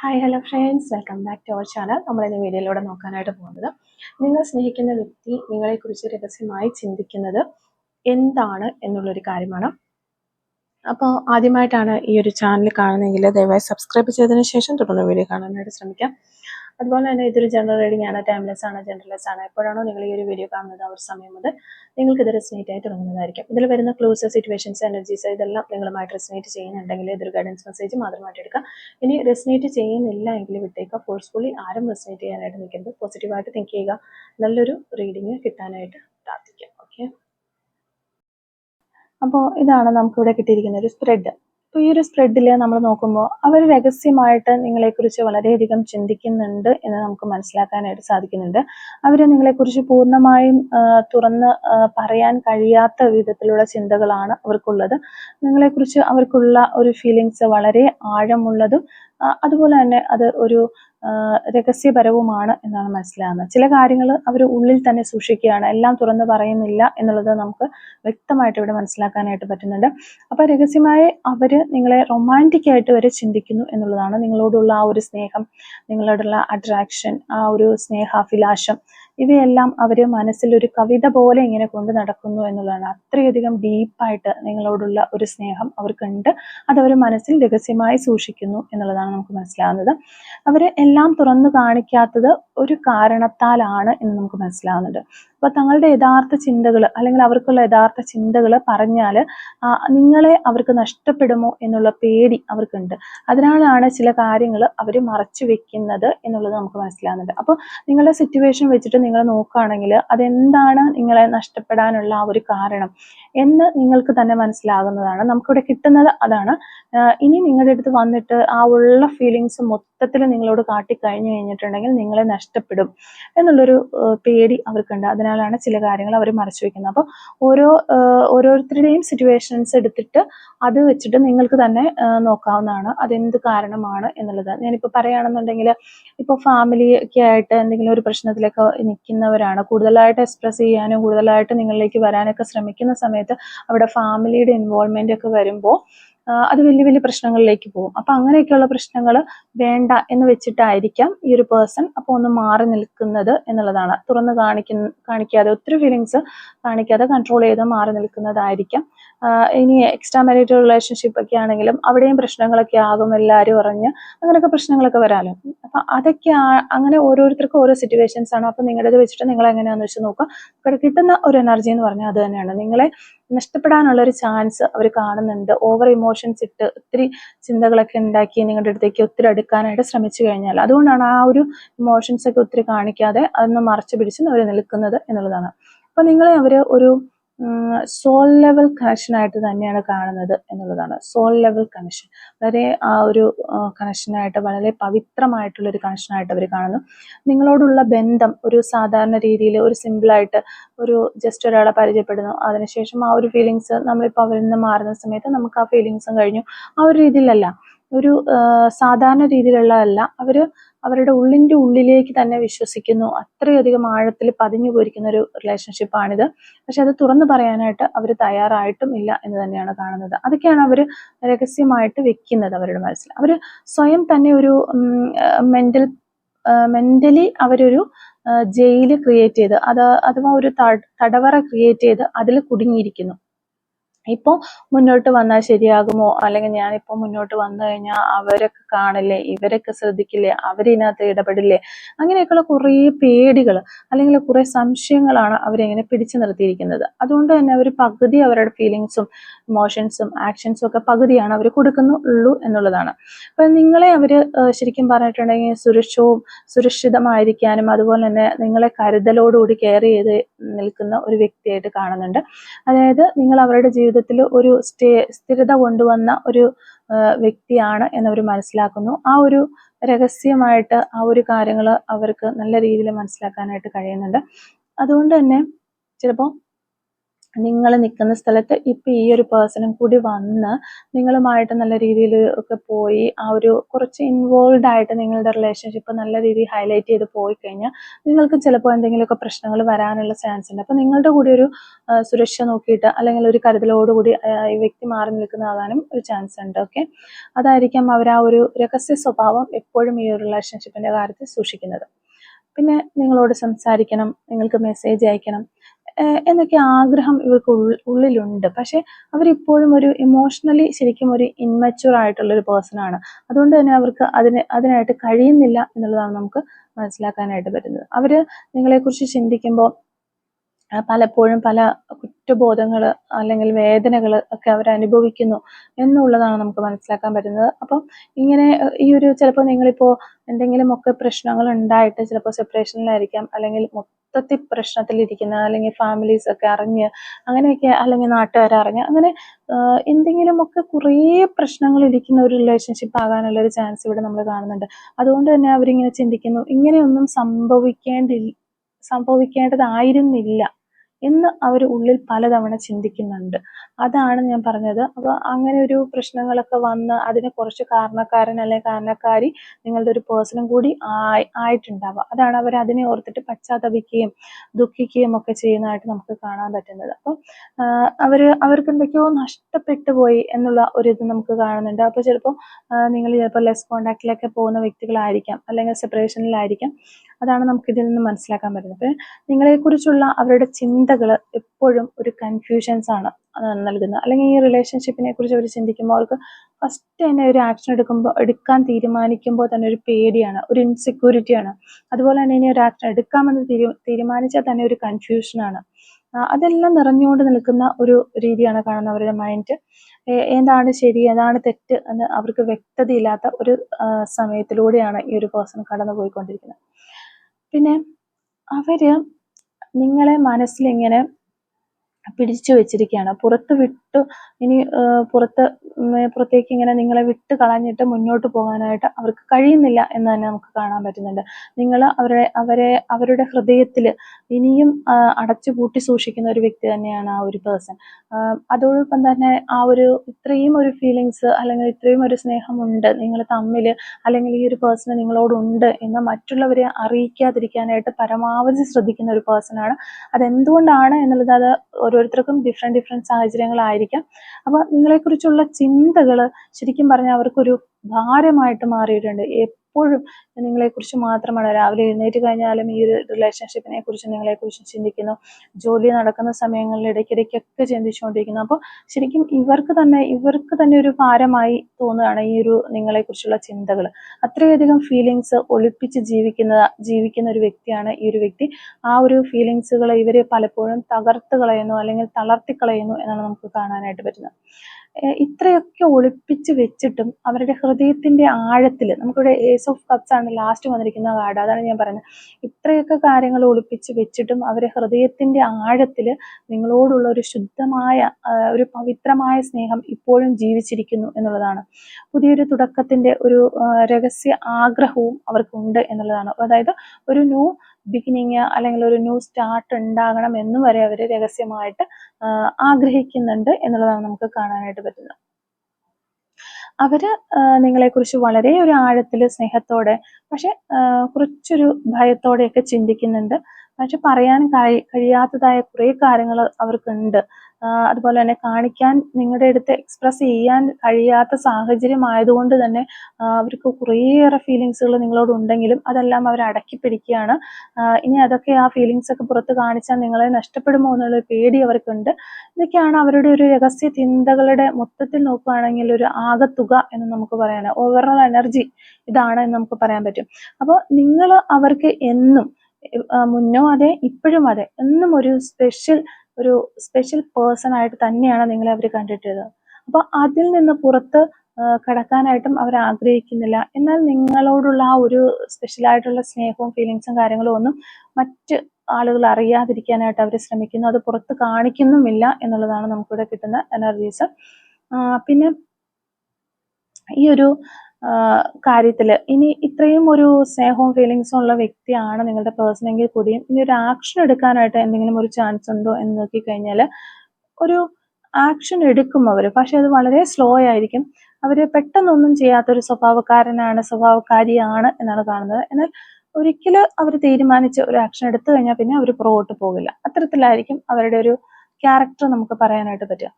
Hi hello friends welcome back to our channel നമ്മൾ ഇന്ന് വീഡിയോയിലൂടെ നോക്കാനായിട്ട് പോകുന്നത് നിങ്ങൾ സ്നേഹിക്കുന്ന വ്യക്തി നിങ്ങളെക്കുറിച്ച് രഹസ്യമായി ചിന്തിക്കുന്നത് എന്താണ് എന്നുള്ളൊരു കാര്യമാണ്. അപ്പോൾ ആദ്യമായിട്ടാണ് ഈ ഒരു ചാനൽ കാണുന്നതെങ്കിൽ ദയവായി സബ്സ്ക്രൈബ് ചെയ്തതിന് ശേഷം തുടർന്ന് വീഡിയോ കാണാനായിട്ട് ശ്രമിക്കാം. അതുപോലെ തന്നെ ഇതൊരു ജനറൽ റീഡിംഗ് ആണ് ടൈംലെസ് ആണ് ജനറൽലെസ് ആണ്. എപ്പോഴാണോ നിങ്ങൾ ഈ ഒരു വീഡിയോ കാണുന്നത് ആ ഒരു സമയം മുതൽ നിങ്ങൾക്ക് ഇത് റെസിനേറ്റ് ആയി തുടങ്ങുന്നതായിരിക്കും. ഇതിൽ വരുന്ന ക്ലോസ് സിറ്റുവേഷൻസ് എനർജീസ് ഇതെല്ലാം നിങ്ങളുമായിട്ട് റെസിനേറ്റ് ചെയ്യുന്നുണ്ടെങ്കിൽ ഇതൊരു ഗൈഡൻസ് മെസ്സേജ് മാത്രമായിട്ട് എടുക്കുക. ഇനി റെസിനേറ്റ് ചെയ്യുന്നില്ല എങ്കിൽ വിട്ടേക്കുക. ഫോഴ്സ്ഫുള്ളി ആരും റെസിനേറ്റ് ചെയ്യാനായിട്ട് നിൽക്കുന്നത് പോസിറ്റീവായിട്ട് തിങ്ക് ചെയ്യുക. നല്ലൊരു റീഡിങ് കിട്ടാനായിട്ട് പ്രാർത്ഥിക്കാം. ഓക്കെ അപ്പോൾ ഇതാണ് നമുക്കിവിടെ കിട്ടിയിരിക്കുന്ന ഒരു സ്പ്രെഡ് അപ്പോൾ ഈ ഒരു സ്പ്രെഡിൽ നമ്മൾ നോക്കുമ്പോൾ അവർ രഹസ്യമായിട്ട് നിങ്ങളെക്കുറിച്ച് വളരെയധികം ചിന്തിക്കുന്നുണ്ട് എന്ന് നമുക്ക് മനസ്സിലാക്കാനായിട്ട് സാധിക്കുന്നുണ്ട്. അവർ നിങ്ങളെക്കുറിച്ച് പൂർണമായും തുറന്ന് പറയാൻ കഴിയാത്ത വിധത്തിലുള്ള ചിന്തകളാണ് അവർക്കുള്ളത്. നിങ്ങളെക്കുറിച്ച് അവർക്കുള്ള ഒരു ഫീലിങ്സ് വളരെ ആഴമുള്ളതും അതുപോലെ തന്നെ അത് ഒരു രഹസ്യപരവുമാണ് എന്നാണ് മനസ്സിലാകുന്നത് ചില കാര്യങ്ങൾ അവർ ഉള്ളിൽ തന്നെ സൂക്ഷിക്കുകയാണ്. എല്ലാം തുറന്നു പറയുന്നില്ല എന്നുള്ളത് നമുക്ക് വ്യക്തമായിട്ട് ഇവിടെ മനസ്സിലാക്കാനായിട്ട് പറ്റുന്നുണ്ട്. അപ്പോൾ രഹസ്യമായി അവർ നിങ്ങളെ റൊമാന്റിക് ആയിട്ട് വരെ ചിന്തിക്കുന്നു എന്നുള്ളതാണ് നിങ്ങളോടുള്ള ആ ഒരു സ്നേഹം നിങ്ങളോടുള്ള അട്രാക്ഷൻ ആ ഒരു സ്നേഹാഭിലാഷം ഇവയെല്ലാം അവർ മനസ്സിൽ ഒരു കവിത പോലെ ഇങ്ങനെ കൊണ്ട് നടക്കുന്നു എന്നുള്ളതാണ്. അത്രയധികം ഡീപ്പായിട്ട് നിങ്ങളോടുള്ള ഒരു സ്നേഹം അവർക്കുണ്ട്. അതവർ മനസ്സിൽ രഹസ്യമായി സൂക്ഷിക്കുന്നു എന്നുള്ളതാണ് നമുക്ക് മനസ്സിലാകുന്നത് അവർ എല്ലാം തുറന്നു കാണിക്കാത്തത് ഒരു കാരണത്താലാണ് എന്ന് നമുക്ക് മനസ്സിലാകുന്നുണ്ട് അപ്പോൾ തങ്ങളുടെ യഥാർത്ഥ ചിന്തകൾ അല്ലെങ്കിൽ അവർക്കുള്ള യഥാർത്ഥ ചിന്തകൾ പറഞ്ഞാൽ നിങ്ങളെ അവർക്ക് നഷ്ടപ്പെടുമോ എന്നുള്ള പേടി അവർക്കുണ്ട്. അതിനാലാണ് ചില കാര്യങ്ങൾ അവർ മറച്ചു വെക്കുന്നത് എന്നുള്ളത് നമുക്ക് മനസ്സിലാകുന്നുണ്ട് അപ്പോൾ നിങ്ങളുടെ സിറ്റുവേഷൻ വെച്ചിട്ട് നിങ്ങൾ നോക്കുകയാണെങ്കിൽ അതെന്താണ് നിങ്ങളെ നഷ്ടപ്പെടാനുള്ള ആ ഒരു കാരണം എന്ന് നിങ്ങൾക്ക് തന്നെ മനസ്സിലാകുന്നതാണ്. നമുക്കിവിടെ കിട്ടുന്നത് അതാണ്. ഇനി നിങ്ങളുടെ അടുത്ത് വന്നിട്ട് ആ ഉള്ള ഫീലിങ്സ് മൊത്തത്തിൽ നിങ്ങളോട് കാട്ടിക്കഴിഞ്ഞു കഴിഞ്ഞിട്ടുണ്ടെങ്കിൽ നിങ്ങളെ നഷ്ടപ്പെടും എന്നുള്ളൊരു പേടി അവർക്കുണ്ട്. അതിനാലാണ് ചില കാര്യങ്ങൾ അവർ മറച്ചു വെക്കുന്നത്. അപ്പോൾ ഓരോ ഓരോരുത്തരുടെയും സിറ്റുവേഷൻസ് എടുത്തിട്ട് അത് വെച്ചിട്ട് നിങ്ങൾക്ക് തന്നെ നോക്കാവുന്നതാണ് അതെന്ത് കാരണമാണ് എന്നുള്ളത്. ഞാനിപ്പോൾ പറയുകയാണെന്നുണ്ടെങ്കിൽ ഇപ്പോൾ ഫാമിലി ഒക്കെ ആയിട്ട് എന്തെങ്കിലും ഒരു പ്രശ്നത്തിലൊക്കെ നിൽക്കുന്നവരാണ്. കൂടുതലായിട്ട് എക്സ്പ്രസ് ചെയ്യാനും കൂടുതലായിട്ട് നിങ്ങളിലേക്ക് വരാനൊക്കെ ശ്രമിക്കുന്ന സമയത്ത് അവിടെ ഫാമിലിയുടെ ഇൻവോൾവ്മെന്റ് ഒക്കെ വരുമ്പോൾ അത് വലിയ വലിയ പ്രശ്നങ്ങളിലേക്ക് പോകും. അപ്പൊ അങ്ങനെയൊക്കെയുള്ള പ്രശ്നങ്ങൾ വേണ്ട എന്ന് വെച്ചിട്ടായിരിക്കാം ഈ ഒരു പേഴ്സൺ അപ്പോൾ ഒന്ന് മാറി നിൽക്കുന്നത് എന്നുള്ളതാണ്. തുറന്ന് കാണിക്കുന്ന കാണിക്കാതെ ഒത്തിരി ഫീലിങ്സ് കാണിക്കാതെ കൺട്രോൾ ചെയ്ത് മാറി നിൽക്കുന്നതായിരിക്കാം. ഇനി എക്സ്ട്രാ മാരിറ്റൽ റിലേഷൻഷിപ്പ് ഒക്കെ ആണെങ്കിലും അവിടെയും പ്രശ്നങ്ങളൊക്കെ ആകും എല്ലാവരും അറിഞ്ഞ് അങ്ങനെയൊക്കെ പ്രശ്നങ്ങളൊക്കെ വരാമല്ലോ അപ്പൊ അതൊക്കെ അങ്ങനെ ഓരോരുത്തർക്കും ഓരോ സിറ്റുവേഷൻസ് ആണ്. അപ്പൊ നിങ്ങളുടേത് വെച്ചിട്ട് നിങ്ങൾ എങ്ങനെയാണെന്ന് വെച്ച് നോക്കുക. ഇവിടെ കിട്ടുന്ന ഒരു എനർജി എന്ന് പറഞ്ഞാൽ അത് തന്നെയാണ്. നിങ്ങളെ നഷ്ടപ്പെടാനുള്ള ഒരു ചാൻസ് അവർ കാണുന്നുണ്ട്. ഓവർ ഇമോഷൻസ് ഇട്ട് ഒത്തിരി ചിന്തകളൊക്കെ ഉണ്ടാക്കി നിങ്ങളുടെ അടുത്തേക്ക് ഒത്തിരി അടുക്കാനായിട്ട് ശ്രമിച്ചു കഴിഞ്ഞാൽ അതുകൊണ്ടാണ് ആ ഒരു ഇമോഷൻസ് ഒക്കെ ഒത്തിരി കാണിക്കാതെ അതൊന്ന് മറച്ചു പിടിച്ച് അവർ നിൽക്കുന്നത് എന്നുള്ളതാണ്. അപ്പൊ നിങ്ങളെ അവർ ഒരു സോൾ ലെവൽ കണക്ഷൻ ആയിട്ട് തന്നെയാണ് കാണുന്നത് എന്നുള്ളതാണ്. സോൾ ലെവൽ കണക്ഷൻ വളരെ ആ ഒരു കണക്ഷനായിട്ട് വളരെ പവിത്രമായിട്ടുള്ള ഒരു കണക്ഷനായിട്ട് അവർ കാണുന്നു. നിങ്ങളോടുള്ള ബന്ധം ഒരു സാധാരണ രീതിയിൽ ഒരു സിമ്പിളായിട്ട് ഒരു ജസ്റ്റ് ഒരാളെ പരിചയപ്പെടുന്നു. അതിനുശേഷം ആ ഒരു ഫീലിങ്സ് നമ്മളിപ്പോൾ അവരിൽ നിന്ന് മാറുന്ന സമയത്ത് നമുക്ക് ആ ഫീലിങ്സും കഴിഞ്ഞു. ആ ഒരു രീതിയിലല്ല. ഒരു സാധാരണ രീതിയിലുള്ളതല്ല. അവർ അവരുടെ ഉള്ളിന്റെ ഉള്ളിലേക്ക് തന്നെ വിശ്വസിക്കുന്നു. അത്രയധികം ആഴത്തിൽ പതിഞ്ഞു പോയിരിക്കുന്ന ഒരു റിലേഷൻഷിപ്പാണിത് പക്ഷെ അത് തുറന്നു പറയാനായിട്ട് അവർ തയ്യാറായിട്ടും ഇല്ല എന്ന് തന്നെയാണ് കാണുന്നത്. അതൊക്കെയാണ് അവർ രഹസ്യമായിട്ട് വെക്കുന്നത് അവരുടെ മനസ്സിൽ. അവർ സ്വയം തന്നെ ഒരു മെന്റൽ മെന്റലി അവരൊരു ജയിൽ ക്രിയേറ്റ് ചെയ്ത് അത് അഥവാ ഒരു തട- തടവറ ക്രിയേറ്റ് ചെയ്ത് അതിൽ കുടുങ്ങിയിരിക്കുന്നു. ഇപ്പോൾ മുന്നോട്ട് വന്നാൽ ശരിയാകുമോ? അല്ലെങ്കിൽ ഞാനിപ്പോൾ മുന്നോട്ട് വന്നു കഴിഞ്ഞാൽ അവരൊക്കെ കാണില്ലേ? ഇവരൊക്കെ ശ്രദ്ധിക്കില്ലേ? അവരിതിനകത്ത് ഇടപെടില്ലേ? അങ്ങനെയൊക്കെയുള്ള കുറേ പേടികൾ അല്ലെങ്കിൽ കുറേ സംശയങ്ങളാണ് അവരെങ്ങനെ പിടിച്ചു നിർത്തിയിരിക്കുന്നത്. അതുകൊണ്ട് തന്നെ അവർ പകുതി അവരുടെ ഫീലിങ്സും ഇമോഷൻസും ആക്ഷൻസും ഒക്കെ പകുതിയാണ് അവർ കൊടുക്കുന്നുള്ളൂ എന്നുള്ളതാണ്. അപ്പം നിങ്ങളെ അവർ ശരിക്കും പറഞ്ഞിട്ടുണ്ടെങ്കിൽ സുരക്ഷവും സുരക്ഷിതമായിരിക്കാനും അതുപോലെ തന്നെ നിങ്ങളെ കരുതലോടുകൂടി കെയർ ചെയ്ത് നിൽക്കുന്ന ഒരു വ്യക്തിയായിട്ട് കാണുന്നുണ്ട്. അതായത് നിങ്ങൾ അവരുടെ ജീവിതത്തിൽ ഒരു സ്ഥിരത കൊണ്ടുവന്ന ഒരു വ്യക്തിയാണ് എന്നവർ മനസ്സിലാക്കുന്നു. ആ ഒരു രഹസ്യമായിട്ട് ആ ഒരു കാര്യങ്ങൾ അവർക്ക് നല്ല രീതിയിൽ മനസ്സിലാക്കാനായിട്ട് കഴിയുന്നുണ്ട്. അതുകൊണ്ട് തന്നെ ചിലപ്പോൾ നിങ്ങൾ നിൽക്കുന്ന സ്ഥലത്ത് ഇപ്പം ഈ ഒരു പേഴ്സണും കൂടി വന്ന് നിങ്ങളുമായിട്ട് നല്ല രീതിയിൽ ഒക്കെ പോയി ആ ഒരു കുറച്ച് ഇൻവോൾവ് ആയിട്ട് നിങ്ങളുടെ റിലേഷൻഷിപ്പ് നല്ല രീതിയിൽ ഹൈലൈറ്റ് ചെയ്ത് പോയി കഴിഞ്ഞാൽ നിങ്ങൾക്ക് ചിലപ്പോൾ എന്തെങ്കിലുമൊക്കെ പ്രശ്നങ്ങൾ വരാനുള്ള ചാൻസ് ഉണ്ട്. അപ്പോൾ നിങ്ങളുടെ കൂടി ഒരു സുരക്ഷ നോക്കിയിട്ട് അല്ലെങ്കിൽ ഒരു കരുതലോടുകൂടി കൂടി ഈ വ്യക്തി മാറി നിൽക്കുന്നതാകാനും ഒരു ചാൻസ് ഉണ്ട്. ഓക്കെ അതായിരിക്കാം അവർ ആ ഒരു രഹസ്യ സ്വഭാവം എപ്പോഴും ഈ ഒരു റിലേഷൻഷിപ്പിന്റെ കാര്യത്തിൽ സൂക്ഷിക്കുന്നത്. പിന്നെ നിങ്ങളോട് സംസാരിക്കണം നിങ്ങൾക്ക് മെസ്സേജ് അയക്കണം. എന്നൊക്കെ ആഗ്രഹം ഇവർക്ക് ഉള്ളിലുണ്ട്. പക്ഷെ അവരിപ്പോഴും ഒരു ഇമോഷണലി ശരിക്കും ഒരു ഇൻമച്യൂർ ആയിട്ടുള്ള ഒരു പേഴ്സൺ ആണ്. അതുകൊണ്ട് തന്നെ അവർക്ക് അതിന് അതിനായിട്ട് കഴിയുന്നില്ല എന്നുള്ളതാണ് നമുക്ക് മനസ്സിലാക്കാനായിട്ട് പറ്റുന്നത്. അവർ നിങ്ങളെക്കുറിച്ച് ചിന്തിക്കുമ്പോൾ പലപ്പോഴും പല കുറ്റബോധങ്ങൾ അല്ലെങ്കിൽ വേദനകൾ ഒക്കെ അവർ അനുഭവിക്കുന്നു എന്നുള്ളതാണ് നമുക്ക് മനസ്സിലാക്കാൻ പറ്റുന്നത്. അപ്പം ഇങ്ങനെ ഈ ഒരു ചിലപ്പോൾ നിങ്ങളിപ്പോൾ എന്തെങ്കിലുമൊക്കെ പ്രശ്നങ്ങൾ ഉണ്ടായിട്ട് ചിലപ്പോൾ സെപ്പറേഷനിലായിരിക്കാം അല്ലെങ്കിൽ മൊത്തത്തിൽ പ്രശ്നത്തിലിരിക്കുന്ന അല്ലെങ്കിൽ ഫാമിലീസ് ഒക്കെ അറിഞ്ഞ് അങ്ങനെയൊക്കെ അല്ലെങ്കിൽ നാട്ടുകാർ അറിഞ്ഞ് അങ്ങനെ എന്തെങ്കിലുമൊക്കെ കുറേ പ്രശ്നങ്ങൾ ഇരിക്കുന്ന ഒരു റിലേഷൻഷിപ്പ് ആകാനുള്ള ഒരു ചാൻസ് ഇവിടെ നമ്മൾ കാണുന്നുണ്ട്. അതുകൊണ്ട് തന്നെ അവരിങ്ങനെ ചിന്തിക്കുന്നു. ഇങ്ങനെയൊന്നും സംഭവിക്കേണ്ടി സംഭവിക്കേണ്ടതായിരുന്നില്ല. എന്ന് അവർ ഉള്ളിൽ പലതവണ ചിന്തിക്കുന്നുണ്ട്. അതാണ് ഞാൻ പറഞ്ഞത്. അപ്പോൾ അങ്ങനെ ഒരു പ്രശ്നങ്ങളൊക്കെ വന്ന് അതിന് കുറച്ച് കാരണക്കാരൻ അല്ലെങ്കിൽ കാരണക്കാരി നിങ്ങളുടെ ഒരു പേഴ്സണും കൂടി ആയി ആയിട്ടുണ്ടാവുക. അതാണ് അവർ അതിനെ ഓർത്തിട്ട് പശ്ചാത്തപിക്കുകയും ദുഃഖിക്കുകയും ഒക്കെ ചെയ്യുന്നതായിട്ട് നമുക്ക് കാണാൻ പറ്റുന്നത്. അപ്പം അവർ അവർക്ക് എന്തൊക്കെയോ നഷ്ടപ്പെട്ടു പോയി എന്നുള്ള ഒരു ഇത് നമുക്ക് കാണുന്നുണ്ട്. അപ്പോൾ ചിലപ്പോൾ നിങ്ങൾ ചിലപ്പോൾ ലെസ് കോണ്ടാക്റ്റിലൊക്കെ പോകുന്ന വ്യക്തികളായിരിക്കാം. അല്ലെങ്കിൽ സെപ്പറേഷനിലായിരിക്കാം അതാണ് നമുക്ക് ഇതിൽ നിന്ന് മനസ്സിലാക്കാൻ പറ്റുന്നത്. നിങ്ങളെ നിങ്ങളെക്കുറിച്ചുള്ള അവരുടെ ചിന്തകൾ എപ്പോഴും ഒരു കൺഫ്യൂഷൻസ് ആണ് നൽകുന്നത്. അല്ലെങ്കിൽ ഈ റിലേഷൻഷിപ്പിനെ കുറിച്ച് അവർ ചിന്തിക്കുമ്പോൾ അവർക്ക് ഫസ്റ്റ് തന്നെ ഒരു ആക്ഷൻ എടുക്കുമ്പോൾ എടുക്കാൻ തീരുമാനിക്കുമ്പോൾ തന്നെ ഒരു പേടിയാണ് ഒരു ഇൻസെക്യൂരിറ്റിയാണ് അതുപോലെ തന്നെ ഇനി ഒരു ആക്ഷൻ എടുക്കാമെന്ന് തീരുമാനിച്ചാൽ തന്നെ ഒരു കൺഫ്യൂഷനാണ് അതെല്ലാം നിറഞ്ഞുകൊണ്ട് നിൽക്കുന്ന ഒരു രീതിയാണ് കാണുന്നത് അവരുടെ മൈൻഡ് എന്താണ് ശരി ഏതാണ് തെറ്റ് എന്ന് അവർക്ക് വ്യക്തതയില്ലാത്ത ഒരു സമയത്തിലൂടെയാണ് ഈ ഒരു പേഴ്സൺ കടന്നു പോയിക്കൊണ്ടിരിക്കുന്നത് പിന്നെ അവർ നിങ്ങളെ മനസ്സിലിങ്ങനെ പിടിച്ചു വെച്ചിരിക്കുകയാണ്. പുറത്ത് വിട്ടു ഇനി പുറത്ത് പുറത്തേക്ക് ഇങ്ങനെ നിങ്ങളെ വിട്ട് കളഞ്ഞിട്ട് മുന്നോട്ട് പോകാനായിട്ട് അവർക്ക് കഴിയുന്നില്ല എന്ന് തന്നെ നമുക്ക് കാണാൻ പറ്റുന്നുണ്ട്. നിങ്ങൾ അവരെ അവരെ അവരുടെ ഹൃദയത്തിൽ ഇനിയും അടച്ചു പൂട്ടി സൂക്ഷിക്കുന്ന ഒരു വ്യക്തി തന്നെയാണ് ആ ഒരു പേഴ്സൺ അതോടൊപ്പം തന്നെ ആ ഒരു ഇത്രയും ഒരു ഫീലിങ്സ് അല്ലെങ്കിൽ ഇത്രയും ഒരു സ്നേഹമുണ്ട് നിങ്ങൾ തമ്മിൽ അല്ലെങ്കിൽ ഈ ഒരു പേഴ്സൺ നിങ്ങളോടുണ്ട് എന്ന് മറ്റുള്ളവരെ അറിയിക്കാതിരിക്കാനായിട്ട് പരമാവധി ശ്രദ്ധിക്കുന്ന ഒരു പേഴ്സണാണ് അതെന്തുകൊണ്ടാണ് എന്നുള്ളത് അത് ഓരോരുത്തർക്കും ഡിഫറെന്റ് ഡിഫറെന്റ് സാഹചര്യങ്ങളായിരിക്കാം. അപ്പോൾ നിങ്ങളെക്കുറിച്ചുള്ള ചിന്തകൾ ശരിക്കും പറഞ്ഞാൽ അവർക്കൊരു ഭാരമായിട്ട് മാറിയിട്ടുണ്ട്. എപ്പോഴും നിങ്ങളെക്കുറിച്ച് മാത്രമാണ്. രാവിലെ എഴുന്നേറ്റ് കഴിഞ്ഞാലും ഈ ഒരു റിലേഷൻഷിപ്പിനെ കുറിച്ച് നിങ്ങളെക്കുറിച്ച് ചിന്തിക്കുന്നു. ജോലി നടക്കുന്ന സമയങ്ങളിൽ ഇടയ്ക്കിടയ്ക്കൊക്കെ ചിന്തിച്ചുകൊണ്ടിരിക്കുന്നു. അപ്പോൾ ശരിക്കും ഇവർക്ക് തന്നെ ഇവർക്ക് തന്നെ ഒരു ഭാരമായി തോന്നുകയാണ് ഈ ഒരു നിങ്ങളെക്കുറിച്ചുള്ള ചിന്തകൾ. അത്രയധികം ഫീലിങ്സ് ഒളിപ്പിച്ച് ജീവിക്കുന്ന ജീവിക്കുന്ന ഒരു വ്യക്തിയാണ് ഈ ഒരു വ്യക്തി. ആ ഒരു ഫീലിങ്സുകളെ ഇവരെ പലപ്പോഴും തകർത്ത് കളയുന്നു അല്ലെങ്കിൽ തളർത്തി കളയുന്നു എന്നാണ് നമുക്ക് കാണാനായിട്ട് പറ്റുന്നത്. ഇത്രയൊക്കെ ഒളിപ്പിച്ച് വെച്ചിട്ടും അവരുടെ ഹൃദയത്തിന്റെ ആഴത്തിൽ നമുക്കിവിടെ ഏസ് ഓഫ് കപ്സ് ആണ് ലാസ്റ്റ് വന്നിരിക്കുന്ന കാർഡ് അതാണ് ഞാൻ പറയുന്നത്. ഇത്രയൊക്കെ കാര്യങ്ങൾ ഒളിപ്പിച്ച് വെച്ചിട്ടും അവരുടെ ഹൃദയത്തിന്റെ ആഴത്തിൽ നിങ്ങളോടുള്ള ഒരു ശുദ്ധമായ ഒരു പവിത്രമായ സ്നേഹം ഇപ്പോഴും ജീവിച്ചിരിക്കുന്നു എന്നുള്ളതാണ്. പുതിയൊരു തുടക്കത്തിന്റെ ഒരു രഹസ്യ ആഗ്രഹവും അവർക്കുണ്ട് എന്നുള്ളതാണ്. അതായത് ഒരു ന്യൂ ബിഗിനിങ് അല്ലെങ്കിൽ ഒരു ന്യൂ സ്റ്റാർട്ട് ഉണ്ടാകണം എന്നും വരെ അവർ രഹസ്യമായിട്ട് ആഗ്രഹിക്കുന്നുണ്ട് എന്നുള്ളതാണ് നമുക്ക് കാണാനായിട്ട് പറ്റുന്നത്. അവർ നിങ്ങളെക്കുറിച്ച് വളരെ ഒരു ആഴത്തിൽ സ്നേഹത്തോടെ പക്ഷെ കുറച്ചൊരു ഭയത്തോടെയൊക്കെ ചിന്തിക്കുന്നുണ്ട്. പക്ഷെ പറയാൻ കഴി കഴിയാത്തതായ കുറേ കാര്യങ്ങൾ അവർക്കുണ്ട്. അതുപോലെ തന്നെ കാണിക്കാൻ നിങ്ങളുടെ അടുത്ത് എക്സ്പ്രസ് ചെയ്യാൻ കഴിയാത്ത സാഹചര്യം ആയതുകൊണ്ട് തന്നെ അവർക്ക് കുറേയേറെ ഫീലിങ്സുകൾ നിങ്ങളോട് ഉണ്ടെങ്കിലും അതെല്ലാം അവർ അടക്കി പിടിക്കുകയാണ്. ഇനി അതൊക്കെ ആ ഫീലിങ്സ് ഒക്കെ പുറത്ത് കാണിച്ചാൽ നിങ്ങളെ നഷ്ടപ്പെടുമോ എന്നുള്ള പേടി അവർക്കുണ്ട്. ഇതൊക്കെയാണ് അവരുടെ ഒരു രഹസ്യ ചിന്തകളുടെ മൊത്തത്തിൽ നോക്കുകയാണെങ്കിൽ ഒരു ആകത്തുക എന്ന് നമുക്ക് പറയാനാണ് ഓവറോൾ എനർജി ഇതാണ് എന്ന് നമുക്ക് പറയാൻ പറ്റും. അപ്പോൾ നിങ്ങൾ അവർക്ക് എന്നും മുന്നോ അതെ ഇപ്പോഴും അതെ എന്നും ഒരു സ്പെഷ്യൽ ഒരു സ്പെഷ്യൽ പേഴ്സൺ ആയിട്ട് തന്നെയാണ് നിങ്ങളെ അവർ കണ്ടിട്ടത് അപ്പോൾ അതിൽ നിന്ന് പുറത്ത് കടക്കാനായിട്ടും അവർ ആഗ്രഹിക്കുന്നില്ല. എന്നാൽ നിങ്ങളോടുള്ള ആ ഒരു സ്പെഷ്യൽ ആയിട്ടുള്ള സ്നേഹവും ഫീലിങ്സും കാര്യങ്ങളും ഒന്നും മറ്റ് ആളുകൾ അറിയാതിരിക്കാനായിട്ട് അവർ ശ്രമിക്കുന്നു. അത് പുറത്ത് കാണിക്കുന്നുമില്ല എന്നുള്ളതാണ് നമുക്കിവിടെ കിട്ടുന്ന എനർജീസ് പിന്നെ ഈ ഒരു കാര്യത്തിൽ ഇനി ഇത്രയും ഒരു സ്നേഹവും ഫീലിങ്സും ഉള്ള വ്യക്തിയാണ് നിങ്ങളുടെ പേഴ്സൺ എങ്കിൽ കൂടിയും. ഇനി ഒരു ആക്ഷൻ എടുക്കാനായിട്ട് എന്തെങ്കിലും ഒരു ചാൻസ് ഉണ്ടോ എന്ന് നോക്കി നോക്കിക്കഴിഞ്ഞാൽ ഒരു ആക്ഷൻ എടുക്കും അവർ. പക്ഷെ അത് വളരെ സ്ലോ ആയിരിക്കും. അവർ പെട്ടെന്നൊന്നും ചെയ്യാത്തൊരു സ്വഭാവക്കാരനാണ് സ്വഭാവക്കാരിയാണ് എന്നാണ് കാണുന്നത്. എന്നാൽ ഒരിക്കലും അവർ തീരുമാനിച്ച് ഒരു ആക്ഷൻ എടുത്തു കഴിഞ്ഞാൽ പിന്നെ അവർ പുറകോട്ട് പോകില്ല. അത്തരത്തിലായിരിക്കും അവരുടെ ഒരു ക്യാരക്ടർ നമുക്ക് പറയാനായിട്ട് പറ്റുക.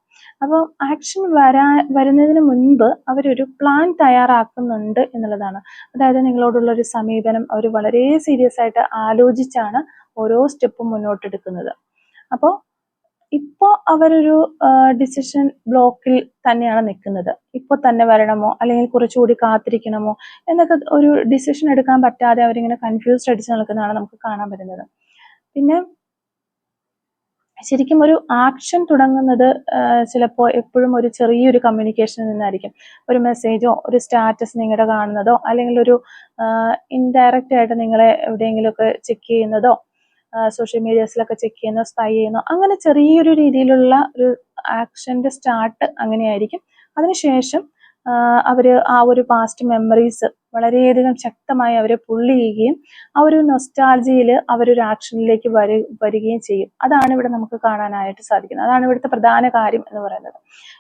അപ്പോൾ ആക്ഷൻ വരാ വരുന്നതിന് മുൻപ് അവരൊരു പ്ലാൻ തയ്യാറാക്കുന്നുണ്ട് എന്നുള്ളതാണ്. അതായത് നിങ്ങളോടുള്ള ഒരു സമീപനം അവർ വളരെ സീരിയസ് ആയിട്ട് ആലോചിച്ചാണ് ഓരോ സ്റ്റെപ്പും മുന്നോട്ടെടുക്കുന്നത്. അപ്പോൾ ഇപ്പോൾ അവരൊരു ഡിസിഷൻ ബ്ലോക്കിൽ തന്നെയാണ് നിൽക്കുന്നത്. ഇപ്പോൾ തന്നെ വരണമോ? അല്ലെങ്കിൽ കുറച്ചുകൂടി കാത്തിരിക്കണമോ? എന്നൊക്കെ ഒരു ഡിസിഷൻ എടുക്കാൻ പറ്റാതെ അവരിങ്ങനെ കൺഫ്യൂസ്ഡ് അടിച്ച് നിൽക്കുന്നതാണ് നമുക്ക് കാണാൻ പറ്റുന്നത്. പിന്നെ ശരിക്കും ഒരു ആക്ഷൻ തുടങ്ങുന്നത് ചിലപ്പോൾ എപ്പോഴും ഒരു ചെറിയൊരു കമ്മ്യൂണിക്കേഷനിൽ നിന്നായിരിക്കും. ഒരു മെസ്സേജോ ഒരു സ്റ്റാറ്റസ് നിങ്ങളുടെ കാണുന്നതോ അല്ലെങ്കിൽ ഒരു ഇൻഡയറക്റ്റ് ആയിട്ട് നിങ്ങളെ എവിടെയെങ്കിലുമൊക്കെ ചെക്ക് ചെയ്യുന്നതോ സോഷ്യൽ മീഡിയസിലൊക്കെ ചെക്ക് ചെയ്യുന്നോ സ്പൈ ചെയ്യുന്നോ അങ്ങനെ ചെറിയൊരു രീതിയിലുള്ള ഒരു ആക്ഷന്റെ സ്റ്റാർട്ട് അങ്ങനെയായിരിക്കും. അതിനുശേഷം അവർ ആ ഒരു പാസ്റ്റ് മെമ്മറീസ് വളരെയധികം ശക്തമായി അവരെ പുള്ളി ചെയ്യുകയും ആ ഒരു നൊസ്റ്റാൾജിയിൽ അവരൊരു ആക്ഷനിലേക്ക് വരു വരികയും ചെയ്യും. അതാണ് ഇവിടെ നമുക്ക് കാണാനായിട്ട് സാധിക്കുന്നത്. അതാണ് ഇവിടുത്തെ പ്രധാന കാര്യം എന്ന് പറയുന്നത്.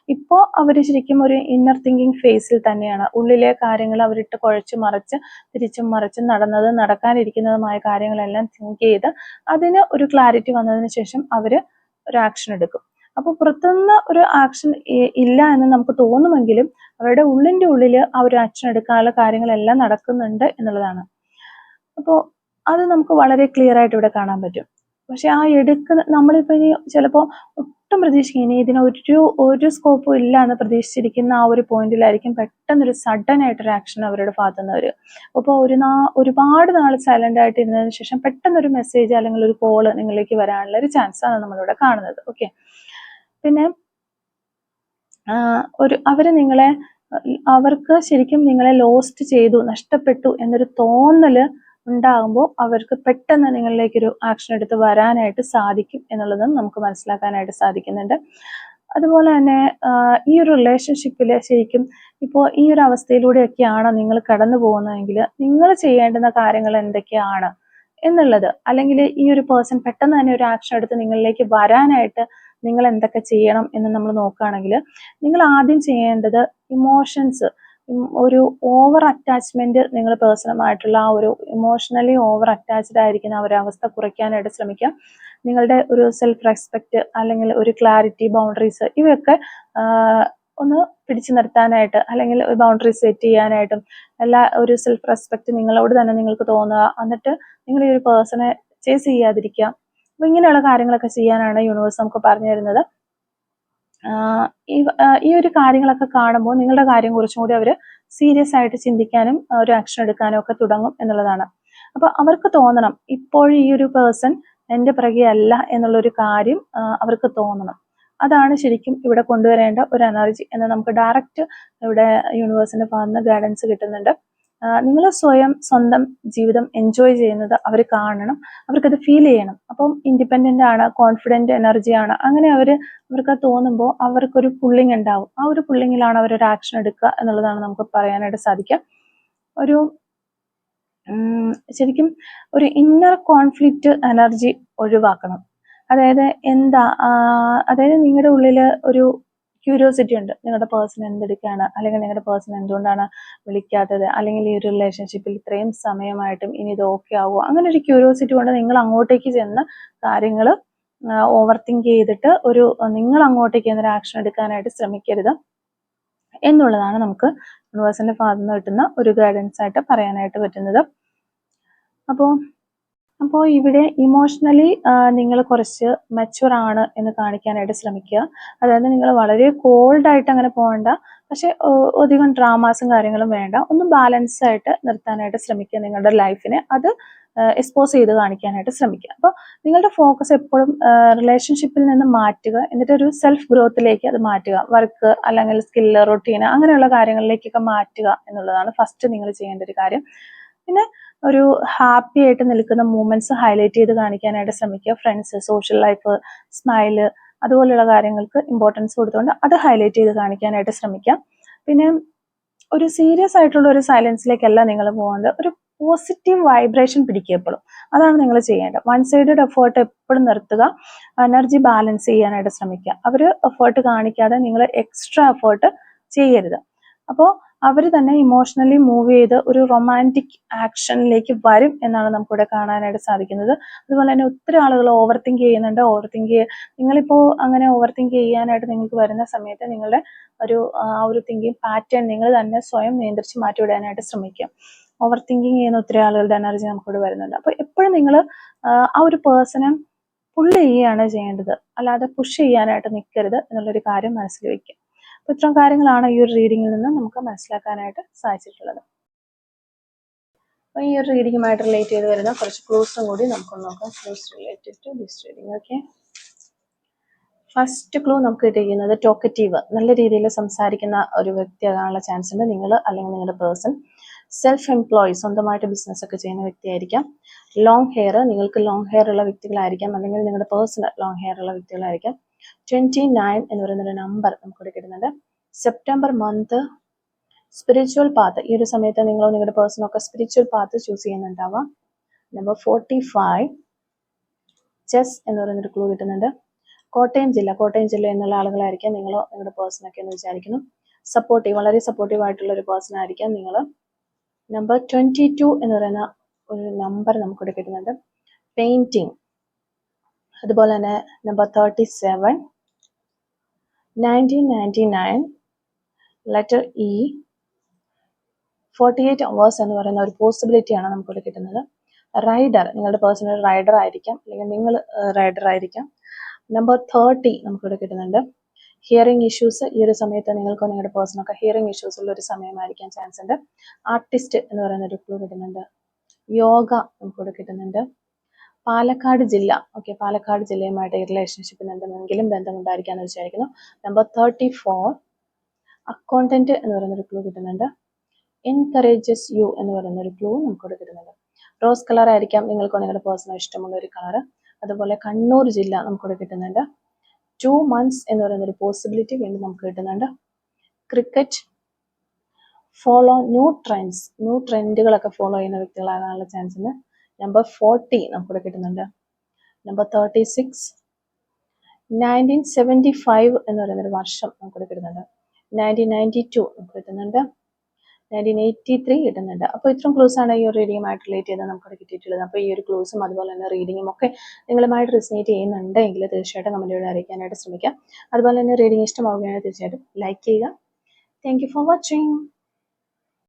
ഇപ്പോൾ അവർ ശരിക്കും ഒരു ഇന്നർ തിങ്കിങ് ഫേസിൽ തന്നെയാണ്. ഉള്ളിലെ കാര്യങ്ങൾ അവരിട്ട് കുഴച്ച് മറിച്ച് തിരിച്ചും മറിച്ചും നടന്നത് നടക്കാനിരിക്കുന്നതുമായ കാര്യങ്ങളെല്ലാം തിങ്ക് ചെയ്ത് അതിന് ഒരു ക്ലാരിറ്റി വന്നതിന് ശേഷം അവർ ഒരു ആക്ഷൻ എടുക്കും. അപ്പോൾ പുറത്തുനിന്ന് ഒരു ആക്ഷൻ ഇല്ല എന്ന് നമുക്ക് തോന്നുമെങ്കിലും അവരുടെ ഉള്ളിന്റെ ഉള്ളിൽ ആ ഒരു ആക്ഷൻ എടുക്കാനുള്ള കാര്യങ്ങളെല്ലാം നടക്കുന്നുണ്ട് എന്നുള്ളതാണ്. അപ്പോൾ അത് നമുക്ക് വളരെ ക്ലിയർ ആയിട്ട് ഇവിടെ കാണാൻ പറ്റും. പക്ഷെ ആ എടുക്കുന്ന നമ്മളിപ്പോൾ ഇനി ചിലപ്പോൾ ഒട്ടും പ്രതീക്ഷിക്കും ഇനി ഇതിന് ഒരു ഒരു സ്കോപ്പും ഇല്ല എന്ന് പ്രതീക്ഷിച്ചിരിക്കുന്ന ആ ഒരു പോയിന്റിലായിരിക്കും പെട്ടെന്നൊരു സഡൻ ആയിട്ടൊരു ആക്ഷൻ അവരുടെ ഭാഗത്തു നിന്ന് വരിക അപ്പോൾ ഒരു നാ ഒരുപാട് നാൾ സൈലന്റ് ആയിട്ട് ഇരുന്നതിന് ശേഷം പെട്ടെന്ന് ഒരു മെസ്സേജ് അല്ലെങ്കിൽ ഒരു കോൾ നിങ്ങളിലേക്ക് വരാനുള്ള ഒരു ചാൻസ് ആണ് നമ്മളിവിടെ കാണുന്നത്. ഓക്കെ പിന്നെ ഒരു അവർ നിങ്ങളെ അവർക്ക് ശരിക്കും നിങ്ങളെ ലോസ്റ്റ് ചെയ്തു നഷ്ടപ്പെട്ടു എന്നൊരു തോന്നൽ ഉണ്ടാകുമ്പോൾ അവർക്ക് പെട്ടെന്ന് നിങ്ങളിലേക്കൊരു ആക്ഷൻ എടുത്ത് വരാനായിട്ട് സാധിക്കും എന്നുള്ളതും നമുക്ക് മനസ്സിലാക്കാനായിട്ട് സാധിക്കുന്നുണ്ട്. അതുപോലെ തന്നെ ഈ ഒരു റിലേഷൻഷിപ്പിൽ ശരിക്കും ഇപ്പോൾ ഈ ഒരു അവസ്ഥയിലൂടെയൊക്കെയാണ് നിങ്ങൾ കടന്നു പോകുന്നതെങ്കിൽ നിങ്ങൾ ചെയ്യേണ്ടുന്ന കാര്യങ്ങൾ എന്തൊക്കെയാണ് എന്നുള്ളത്. അല്ലെങ്കിൽ ഈ ഒരു പേഴ്സൺ പെട്ടെന്ന് തന്നെ ഒരു ആക്ഷൻ എടുത്ത് നിങ്ങളിലേക്ക് വരാനായിട്ട് നിങ്ങൾ എന്തൊക്കെ ചെയ്യണം എന്ന് നമ്മൾ നോക്കുകയാണെങ്കിൽ നിങ്ങൾ ആദ്യം ചെയ്യേണ്ടത് ഇമോഷൻസ് ഒരു ഓവർ അറ്റാച്ച്മെന്റ് നിങ്ങൾ പേഴ്സണമായിട്ടുള്ള ആ ഒരു ഇമോഷണലി ഓവർ അറ്റാച്ച്ഡ് ആയിരിക്കുന്ന ഒരു അവസ്ഥ കുറയ്ക്കാനായിട്ട് ശ്രമിക്കുക നിങ്ങളുടെ ഒരു സെൽഫ് റെസ്പെക്റ്റ് അല്ലെങ്കിൽ ഒരു ക്ലാരിറ്റി ബൗണ്ടറീസ് ഇവയൊക്കെ ഒന്ന് പിടിച്ചു നിർത്താനായിട്ട് അല്ലെങ്കിൽ ഒരു ബൗണ്ടറി സെറ്റ് ചെയ്യാനായിട്ടും എല്ലാ ഒരു സെൽഫ് റെസ്പെക്റ്റ് നിങ്ങളോട് തന്നെ നിങ്ങൾക്ക് തോന്നുക. എന്നിട്ട് നിങ്ങൾ ഈ ഒരു പേഴ്സണെ ചേസ് ചെയ്യാതിരിക്കുക. അപ്പൊ ഇങ്ങനെയുള്ള കാര്യങ്ങളൊക്കെ ചെയ്യാനാണ് യൂണിവേഴ്സ് നമുക്ക് പറഞ്ഞു തരുന്നത്. ഈ ഒരു കാര്യങ്ങളൊക്കെ കാണുമ്പോൾ നിങ്ങളുടെ കാര്യം കുറച്ചും കൂടി അവർ സീരിയസ് ആയിട്ട് ചിന്തിക്കാനും ഒരു ആക്ഷൻ എടുക്കാനും ഒക്കെ തുടങ്ങും എന്നുള്ളതാണ്. അപ്പൊ അവർക്ക് തോന്നണം ഇപ്പോൾ ഈ ഒരു പേഴ്സൺ എന്റെ പിറകെയല്ല എന്നുള്ള എന്നുള്ളൊരു കാര്യം അവർക്ക് തോന്നണം. അതാണ് ശരിക്കും ഇവിടെ കൊണ്ടുവരേണ്ട ഒരു എനർജി എന്ന് നമുക്ക് ഡയറക്റ്റ് ഇവിടെ യൂണിവേഴ്സിന്റെ ഭാഗത്ത് ഗൈഡൻസ് കിട്ടുന്നുണ്ട്. നിങ്ങൾ സ്വയം സ്വന്തം ജീവിതം എൻജോയ് ചെയ്യുന്നത് അവർ കാണണം അവർക്കത് ഫീൽ ചെയ്യണം. അപ്പം ഇൻഡിപെൻഡന്റ് ആണ് കോൺഫിഡന്റ് ആണ്. അങ്ങനെ അവർ അവർക്ക് തോന്നുമ്പോൾ അവർക്കൊരു പുള്ളിങ് ഉണ്ടാവും. ആ ഒരു പുള്ളിങ്ങിലാണ് ഒരു ആക്ഷൻ എടുക്കുക എന്നുള്ളതാണ് നമുക്ക് പറയാനായിട്ട് സാധിക്കുക. ഒരു ശരിക്കും ഒരു ഇന്നർ കോൺഫ്ലിക്റ്റ് എനർജി ഒഴിവാക്കണം. അതായത് എന്താ അതായത് നിങ്ങളുടെ ഉള്ളിൽ ഒരു ക്യൂരിയോസിറ്റി ഉണ്ട്. നിങ്ങളുടെ പേഴ്സൺ എന്തെടുക്കുകയാണ് അല്ലെങ്കിൽ നിങ്ങളുടെ പേഴ്സൺ എന്തുകൊണ്ടാണ് വിളിക്കാത്തത്? അല്ലെങ്കിൽ ഈ ഒരു റിലേഷൻഷിപ്പിൽ ഇത്രയും സമയമായിട്ടും ഇനി ഇത് ഓക്കെ ആവുമോ അങ്ങനെ ഒരു ക്യൂരിയോസിറ്റി കൊണ്ട് നിങ്ങൾ അങ്ങോട്ടേക്ക് ചെന്ന് കാര്യങ്ങൾ ഓവർ തിങ്ക് ചെയ്തിട്ട് ഒരു നിങ്ങൾ അങ്ങോട്ടേക്ക് എന്തൊരു ആക്ഷൻ എടുക്കാനായിട്ട് ശ്രമിക്കരുത് എന്നുള്ളതാണ് നമുക്ക് യൂണിവേഴ്സിന്റെ ഭാഗത്ത് നിന്ന് കിട്ടുന്ന ഒരു ഗൈഡൻസ് ആയിട്ട് പറയാനായിട്ട് പറ്റുന്നത്. അപ്പോൾ അപ്പോൾ ഇവിടെ ഇമോഷണലി നിങ്ങൾ കുറച്ച് മെച്ചുവർ ആണ് എന്ന് കാണിക്കാനായിട്ട് ശ്രമിക്കുക. അതായത് നിങ്ങൾ വളരെ കോൾഡ് ആയിട്ട് അങ്ങനെ പോകണ്ട. പക്ഷെ അധികം ഡ്രാമാസും കാര്യങ്ങളും വേണ്ട. ഒന്ന് ബാലൻസ് ആയിട്ട് നിർത്താനായിട്ട് ശ്രമിക്കുക നിങ്ങളുടെ ലൈഫിനെ അത് എക്സ്പോസ് ചെയ്ത് കാണിക്കാനായിട്ട് ശ്രമിക്കുക. അപ്പോൾ നിങ്ങളുടെ ഫോക്കസ് എപ്പോഴും റിലേഷൻഷിപ്പിൽ നിന്ന് മാറ്റുക. എന്നിട്ട് ഒരു സെൽഫ് ഗ്രോത്തിലേക്ക് അത് മാറ്റുക. വർക്ക് അല്ലെങ്കിൽ സ്കില്ല് റൊട്ടീൻ അങ്ങനെയുള്ള കാര്യങ്ങളിലേക്കൊക്കെ മാറ്റുക എന്നുള്ളതാണ് ഫസ്റ്റ് നിങ്ങൾ ചെയ്യേണ്ട ഒരു കാര്യം. പിന്നെ ഒരു ഹാപ്പി ആയിട്ട് നിൽക്കുന്ന മൂമെന്റ്സ് ഹൈലൈറ്റ് ചെയ്ത് കാണിക്കാനായിട്ട് ശ്രമിക്കുക. ഫ്രണ്ട്സ് സോഷ്യൽ ലൈഫ് സ്മൈൽ അതുപോലെയുള്ള കാര്യങ്ങൾക്ക് ഇമ്പോർട്ടൻസ് കൊടുത്തുകൊണ്ട് അത് ഹൈലൈറ്റ് ചെയ്ത് കാണിക്കാനായിട്ട് ശ്രമിക്കാം പിന്നെ ഒരു സീരിയസ് ആയിട്ടുള്ള ഒരു സൈലൻസിലേക്കല്ല നിങ്ങൾ പോകുന്നത് ഒരു പോസിറ്റീവ് വൈബ്രേഷൻ പിടിക്കുക എപ്പോഴും. അതാണ് നിങ്ങൾ ചെയ്യേണ്ടത്. വൺ സൈഡഡ് എഫേർട്ട് എപ്പോഴും നിർത്തുക. എനർജി ബാലൻസ് ചെയ്യാനായിട്ട് ശ്രമിക്കുക. അവർ എഫേർട്ട് കാണിക്കാതെ നിങ്ങൾ എക്സ്ട്രാ എഫേർട്ട് ചെയ്യരുത്. അപ്പോൾ അവർ തന്നെ ഇമോഷണലി മൂവ് ചെയ്ത് ഒരു റൊമാന്റിക് ആക്ഷനിലേക്ക് വരും എന്നാണ് നമുക്കിവിടെ കാണാനായിട്ട് സാധിക്കുന്നത്. അതുപോലെ തന്നെ ഒത്തിരി ആളുകൾ ഓവർ തിങ്ക് ചെയ്യുന്നുണ്ട്. ഓവർ തിങ്ക് നിങ്ങളിപ്പോൾ അങ്ങനെ ഓവർ തിങ്ക് ചെയ്യാനായിട്ട് നിങ്ങൾക്ക് വരുന്ന സമയത്ത് നിങ്ങളുടെ ഒരു ആ ഒരു തിങ്കിങ് പാറ്റേൺ നിങ്ങൾ തന്നെ സ്വയം നിയന്ത്രിച്ച് മാറ്റിവിടാനായിട്ട് ശ്രമിക്കുക. ഓവർ തിങ്കിങ് ചെയ്യുന്ന ഒത്തിരി ആളുകളുടെ എനർജി നമുക്കിവിടെ വരുന്നുണ്ട്. അപ്പോൾ എപ്പോഴും നിങ്ങൾ ആ ഒരു പേഴ്സണെ പുള്ള് ചെയ്യുകയാണ് ചെയ്യേണ്ടത്. അല്ലാതെ പുഷ് ചെയ്യാനായിട്ട് നിൽക്കരുത് എന്നുള്ളൊരു കാര്യം മനസ്സിൽ വയ്ക്കുക അപ്പോൾ ഇത്തരം കാര്യങ്ങളാണ് ഈ ഒരു റീഡിങ്ങിൽ നിന്ന് നമുക്ക് മനസ്സിലാക്കാനായിട്ട് സാധിച്ചിട്ടുള്ളത്. അപ്പോൾ ഈ ഒരു റീഡിങ്ങുമായിട്ട് റിലേറ്റ് ചെയ്ത് വരുന്ന കുറച്ച് ക്ലൂസും കൂടി നമുക്കൊന്ന് നോക്കാം. Clues related to this reading okay first clue നമുക്ക് കിട്ടിയിരിക്കുന്നത് ടോക്കറ്റീവ് നല്ല രീതിയിൽ സംസാരിക്കുന്ന ഒരു വ്യക്തി വ്യക്തിയാകാനുള്ള ചാൻസ് ഉണ്ട്. നിങ്ങൾ അല്ലെങ്കിൽ നിങ്ങളുടെ പേഴ്സൺ സെൽഫ് എംപ്ലോയി സ്വന്തമായിട്ട് ബിസിനസ് ഒക്കെ ചെയ്യുന്ന വ്യക്തിയായിരിക്കാം. ലോങ് ഹെയർ നിങ്ങൾക്ക് ലോങ് ഹെയർ ഉള്ള വ്യക്തികളായിരിക്കാം. അല്ലെങ്കിൽ നിങ്ങളുടെ പേഴ്സണൽ ലോങ് ഹെയർ ഉള്ള വ്യക്തികളായിരിക്കാം. ട്വന്റി നയൻ എന്ന് പറയുന്നൊരു നമ്പർ നമുക്കിവിടെ കിട്ടുന്നുണ്ട്. സെപ്റ്റംബർ മന്ത് സ്പിരിച്വൽ പാത്ത് ഈ ഒരു സമയത്ത് നിങ്ങൾ നിങ്ങളുടെ പേഴ്സണൊക്കെ സ്പിരിച്വൽ പാത്ത് ചൂസ് ചെയ്യുന്നുണ്ടാവാം. നമ്പർ ഫോർട്ടി ഫൈവ് ചെസ് എന്ന് പറയുന്നൊരു ക്ലൂ കിട്ടുന്നുണ്ട്. കോട്ടയം ജില്ല കോട്ടയം ജില്ല എന്നുള്ള ആളുകളായിരിക്കാം നിങ്ങൾ നിങ്ങളുടെ പേഴ്സണൊക്കെ എന്ന് വിചാരിക്കുന്നു. സപ്പോർട്ടീവ് വളരെ സപ്പോർട്ടീവ് ആയിട്ടുള്ള ഒരു പേഴ്സൺ ആയിരിക്കാം നിങ്ങൾ. നമ്പർ ട്വന്റി ടു എന്ന് പറയുന്ന ഒരു നമ്പർ നമുക്കിവിടെ കിട്ടുന്നുണ്ട്. പെയിന്റിങ് അതുപോലെ തന്നെ number thirty seven nineteen ninety nine letter E forty eight hours എന്ന് പറയുന്ന ഒരു പോസിബിലിറ്റിയാണ് നമുക്കിവിടെ കിട്ടുന്നത്. റൈഡർ നിങ്ങളുടെ പേഴ്സണൽ റൈഡർ ആയിരിക്കാം അല്ലെങ്കിൽ നിങ്ങൾ റൈഡർ ആയിരിക്കാം. നമ്പർ തേർട്ടി നമുക്കിവിടെ കിട്ടുന്നുണ്ട്. ഹിയറിംഗ് ഇഷ്യൂസ് ഈ ഒരു സമയത്ത് നിങ്ങൾക്കോ നിങ്ങളുടെ പേഴ്സണൊക്കെ ഹിയറിംഗ് ഇഷ്യൂസ് ഉള്ള ഒരു സമയമായിരിക്കാൻ ചാൻസ് ഉണ്ട്. ആർട്ടിസ്റ്റ് എന്ന് പറയുന്ന ഒരു ക്ലൂ കിട്ടുന്നുണ്ട്. യോഗ നമുക്കിവിടെ കിട്ടുന്നുണ്ട്. പാലക്കാട് ജില്ല. ഓക്കെ പാലക്കാട് ജില്ലയുമായിട്ട് ഈ റിലേഷൻഷിപ്പിന് എന്തെങ്കിലും ബന്ധമുണ്ടായിരിക്കാമെന്ന് വിചാരിക്കുന്നു. നമ്പർ തേർട്ടി ഫോർ അക്കൗണ്ടന്റ് എന്ന് പറയുന്ന ഒരു ക്ലൂ കിട്ടുന്നുണ്ട്. എൻകറേജസ് യു എന്ന് പറയുന്ന ഒരു ക്ലൂ നമുക്കിവിടെ കിട്ടുന്നുണ്ട്. റോസ് കളർ ആയിരിക്കാം നിങ്ങൾക്ക് നിങ്ങളുടെ പേഴ്സണൽ ഇഷ്ടമുള്ള ഒരു കളർ അതുപോലെ കണ്ണൂർ ജില്ല നമുക്കിവിടെ കിട്ടുന്നുണ്ട്. ടു മന്ത്സ് എന്ന് പറയുന്ന ഒരു പോസിബിലിറ്റി വീണ്ടും നമുക്ക് കിട്ടുന്നുണ്ട്. Cricket follow new trends new ട്രെൻഡുകളൊക്കെ follow ചെയ്യുന്ന വ്യക്തികളാകാനുള്ള ചാൻസ് ഉണ്ട് നമ്പർ ഫോർട്ടി നമുക്കിവിടെ കിട്ടുന്നുണ്ട്. Number thirty six nineteen seventy five എന്ന് പറയുന്ന ഒരു വർഷം നമുക്കിവിടെ കിട്ടുന്നുണ്ട്. നയന്റീൻ നയന്റി ടു നമുക്ക് കിട്ടുന്നുണ്ട്. നയന്റീൻ എയ്റ്റി ത്രീ കിട്ടുന്നുണ്ട്. അപ്പോൾ ഇത്രയും ക്ലൂസ് ആണ് ഈ ഒരു റീഡിങ്ങുമായിട്ട് റിലേറ്റ് ചെയ്ത് നമുക്ക് കിട്ടിയിട്ടുള്ളത്. അപ്പോൾ ഈ ഒരു ക്ലൂസും അതുപോലെ തന്നെ റീഡിങ്ങും ഒക്കെ നിങ്ങളുമായിട്ട് റിസനേറ്റ് ചെയ്യുന്നുണ്ടെങ്കിൽ തീർച്ചയായിട്ടും കമന്റിലൂടെ അറിയിക്കാനായിട്ട് ശ്രമിക്കാം. അതുപോലെ തന്നെ റീഡിങ് ഇഷ്ടമാവുകയാണെങ്കിൽ തീർച്ചയായിട്ടും ലൈക്ക് ചെയ്യുക. Thank you for watching